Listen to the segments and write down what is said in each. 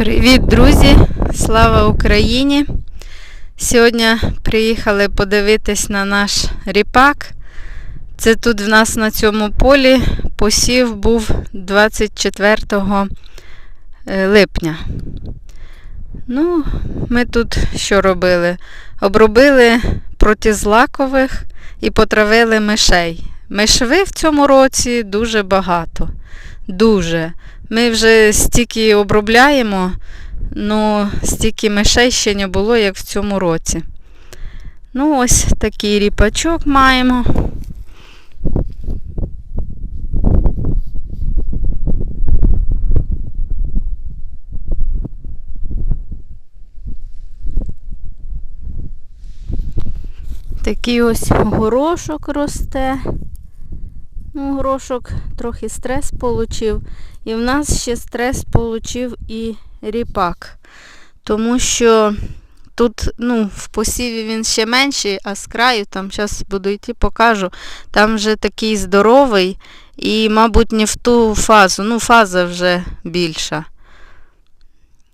Привіт, друзі! Слава Україні! Сьогодні приїхали подивитись на наш ріпак. Це тут в нас на цьому полі посів був 24 е, липня. Ну, ми тут що робили? Обробили проти злакових і потравили мишей. Мишви в цьому році дуже багато. Дуже. Ми вже стільки обробляємо, ну стільки мишей ще не було, як в цьому році. Ну, ось такий ріпачок маємо. Такий ось горошок росте. Ну, горошок трохи стрес получив. І в нас ще стрес получив і ріпак. Тому що тут ну, в посіві він ще менший, а з краю, там зараз буду йти, покажу, там вже такий здоровий і, мабуть, не в ту фазу. Ну, фаза вже більша.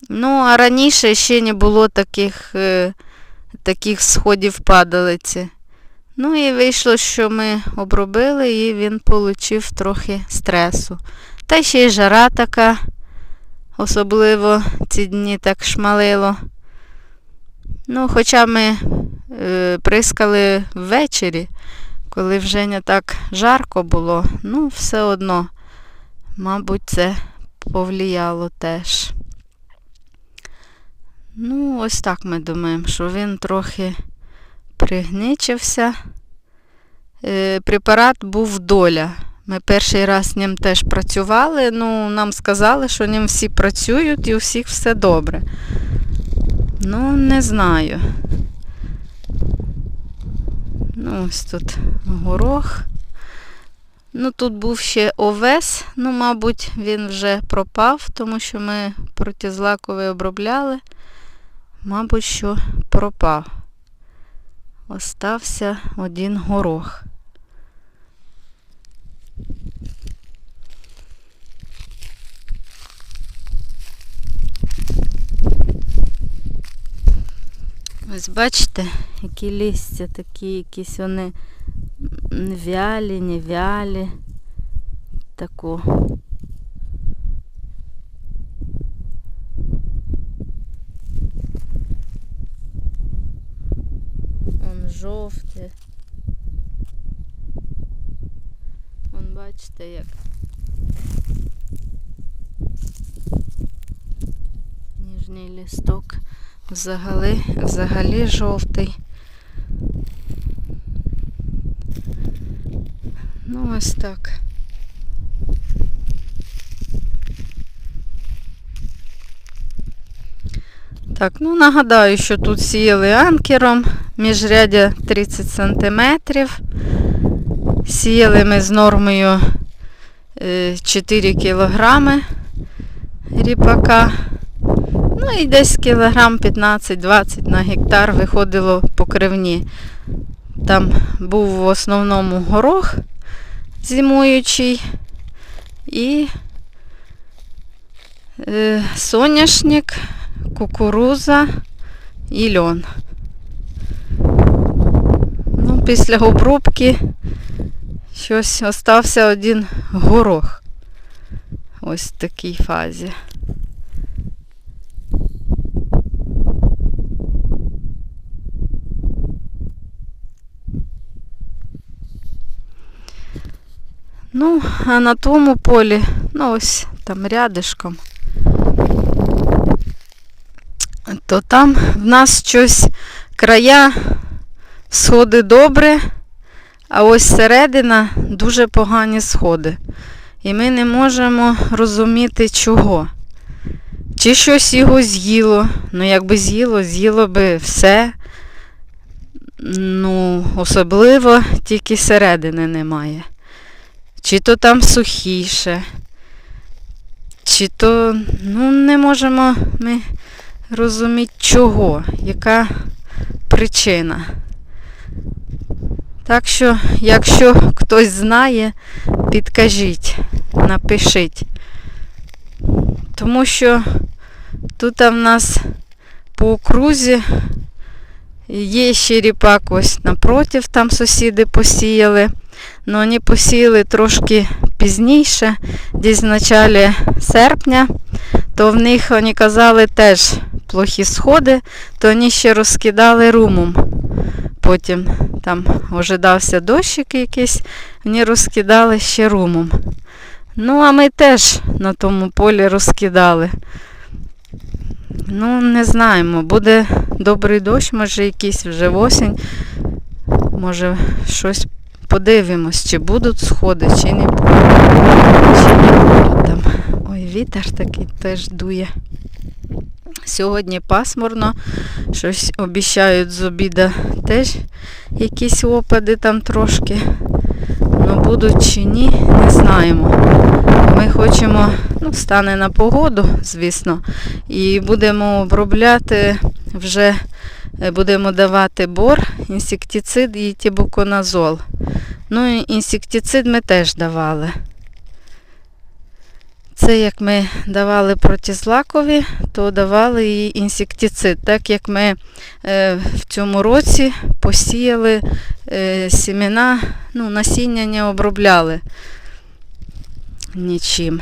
Ну, а раніше ще не було таких, е, таких сходів падалиці. Ну і вийшло, що ми обробили і він отримав трохи стресу. Та ще й жара така, особливо ці дні так шмалило. Ну, хоча ми е, прискали ввечері, коли вже не так жарко було, ну, все одно, мабуть, це повлияло теж. Ну, ось так ми думаємо, що він трохи пригничився. Е, препарат був доля. Ми перший раз з ним теж працювали, ну, нам сказали, що ним всі працюють і у всіх все добре. Ну, не знаю. Ну, ось тут горох. Ну, тут був ще овес, ну, мабуть, він вже пропав, тому що ми протизлаковий обробляли. Мабуть, що пропав. Остався один горох. Ось бачите, які листя такі, якісь вони вялі, не вялі. Он жовте. Вон бачите як. Ніжний листок взагалі, взагалі жовтий. Ну, ось так. Так, ну нагадаю, що тут сіяли анкером, міжрядя 30 см. Сіяли ми з нормою 4 кг ріпака. Ну і десь кілограм 15-20 на гектар виходило покривні. Там був в основному горох зимуючий і е, соняшник, кукуруза і льон. Після обрубки щось остався один горох. Ось в такій фазі. Ну, а на тому полі, ну ось там рядишком, то там в нас щось края сходи добре, а ось середина дуже погані сходи. І ми не можемо розуміти чого. Чи щось його з'їло. Ну, якби з'їло, з'їло би все. Ну, особливо тільки середини немає. Чи то там сухіше, чи то, ну, не можемо ми розуміти чого, яка причина. Так що, якщо хтось знає, підкажіть, напишіть. Тому що Тут в нас по окрузі є ще ріпак ось напротив, там сусіди посіяли. Ну, вони посіяли трошки пізніше, десь в началі серпня, то в них вони казали теж плохі сходи, то вони ще розкидали румом. Потім там ожидався дощик якийсь, вони розкидали ще румом. Ну, а ми теж на тому полі розкидали. Ну, не знаємо, буде добрий дощ, може якийсь вже осінь. Може щось подивимось, чи будуть сходи, чи не будуть. Ой, вітер такий теж дує. Сьогодні пасмурно, щось обіцяють з обіда теж якісь опади там трошки. Ну будуть чи ні, не знаємо. Ми хочемо, ну, стане на погоду, звісно, і будемо обробляти вже е, будемо давати бор, інсектицид і тібуконазол. Ну, інсектицид ми теж давали. Це як ми давали протизлакові, то давали і інсектицид. Так як ми е, в цьому році посіяли е, сімена, ну, насіння не обробляли нічим.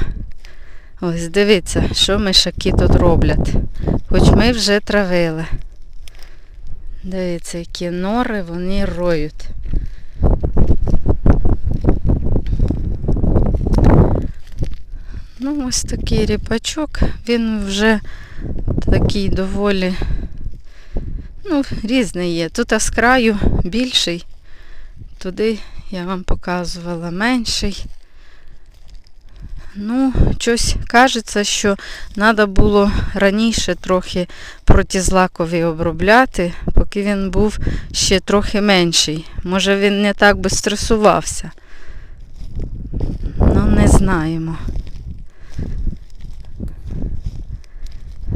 Ось дивіться, що мишаки тут роблять. Хоч ми вже травили. Дивіться, які нори вони роють. Ну, ось такий ріпачок, він вже такий доволі, ну, різний є. Тут з краю більший, туди я вам показувала менший. Ну, щось кажеться, що треба було раніше трохи протизлакові обробляти, поки він був ще трохи менший. Може він не так би стресувався. Ну, не знаємо.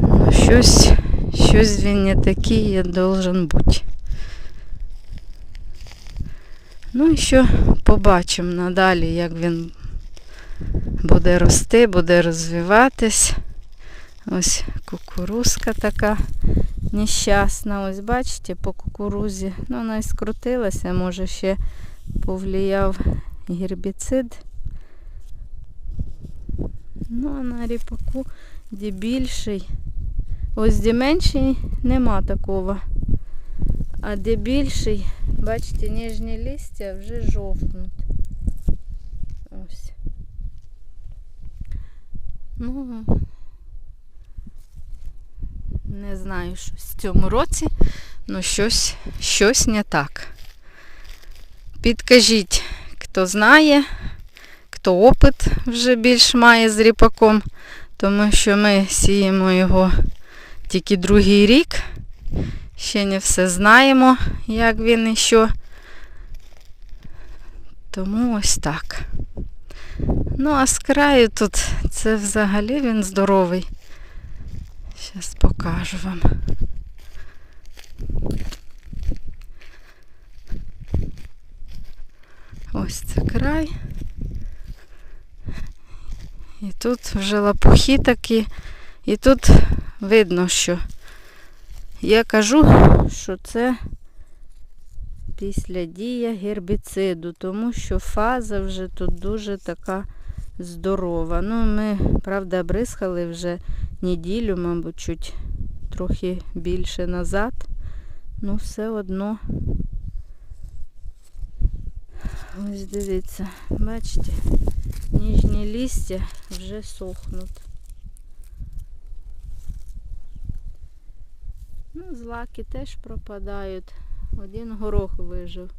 Ну, щось, щось він не такий, як должен бути. Ну і що побачимо надалі, як він буде рости, буде розвиватись. Ось кукурузка така нещасна. Ось бачите, по кукурузі. Ну, вона і скрутилася, може ще повлияв гербіцид. Ну, а на ріпаку де більший. Ось де менший нема такого. А де більший, бачите, ніжні листя вже жовтнуть. Ось. Ну, не знаю, що в цьому році, але щось, щось не так. Підкажіть, хто знає, хто опит вже більш має з ріпаком, тому що ми сіємо його тільки другий рік. Ще не все знаємо, як він і що. Тому ось так. Ну, а з краю тут це взагалі він здоровий. Зараз покажу вам. Ось це край. І тут вже лапухи такі. І тут видно, що я кажу, що це після дія гербіциду, тому що фаза вже тут дуже така здорова. Ну, ми, правда, бризкали вже неділю, мабуть, чуть трохи більше назад. Ну, все одно. Ось дивіться, бачите, ніжні листя вже сохнуть. Ну, злаки теж пропадають. Один горох вижив.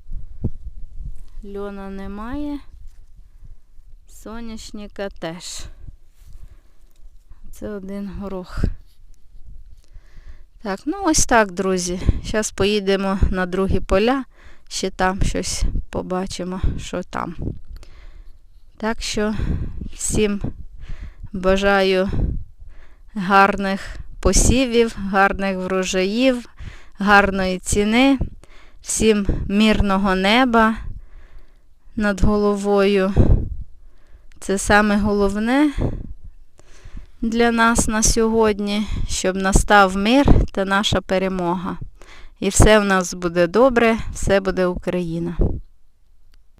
Льона немає. Соняшника теж. Це один горох. Так, ну ось так, друзі. Зараз поїдемо на другі поля, ще там щось побачимо, що там. Так що всім бажаю гарних посівів, гарних врожаїв, гарної ціни, всім мирного неба над головою. Це саме головне. для нас на сьогодні, щоб настав мир та наша перемога. І все в нас буде добре, все буде Україна.